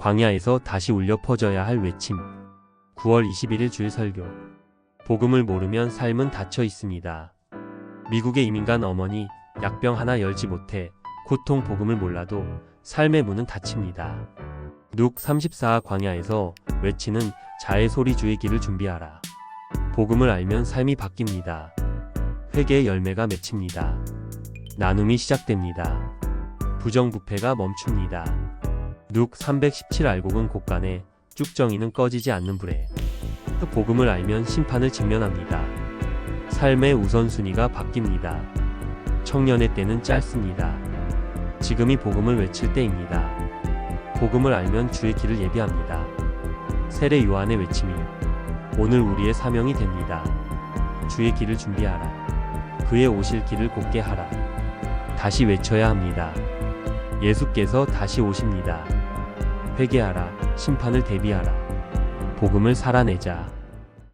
광야에서 다시 울려 퍼져야 할 외침. 9월 21일 주일 설교. 복음을 모르면 삶은 닫혀 있습니다. 미국의 이민 간 어머니 약병 하나 열지 못해 고통 복음을 몰라도 삶의 문은 닫힙니다. 룩 34 광야에서 외치는 자의 소리 주의 길을 준비하라. 복음을 알면 삶이 바뀝니다. 회개의 열매가 맺힙니다. 나눔이 시작됩니다. 부정부패가 멈춥니다. 룩 317 알곡은 곳간에 쭉정이는 꺼지지 않는 불에 그 복음을 알면 심판을 직면합니다. 삶의 우선순위가 바뀝니다. 청년의 때는 짧습니다. 지금이 복음을 외칠 때입니다. 복음을 알면 주의 길을 예비합니다. 세례 요한의 외침이 오늘 우리의 사명이 됩니다. 주의 길을 준비하라. 그의 오실 길을 곧게 하라. 다시 외쳐야 합니다. 예수께서 다시 오십니다. 회개하라. 심판을 대비하라. 복음을 살아내자.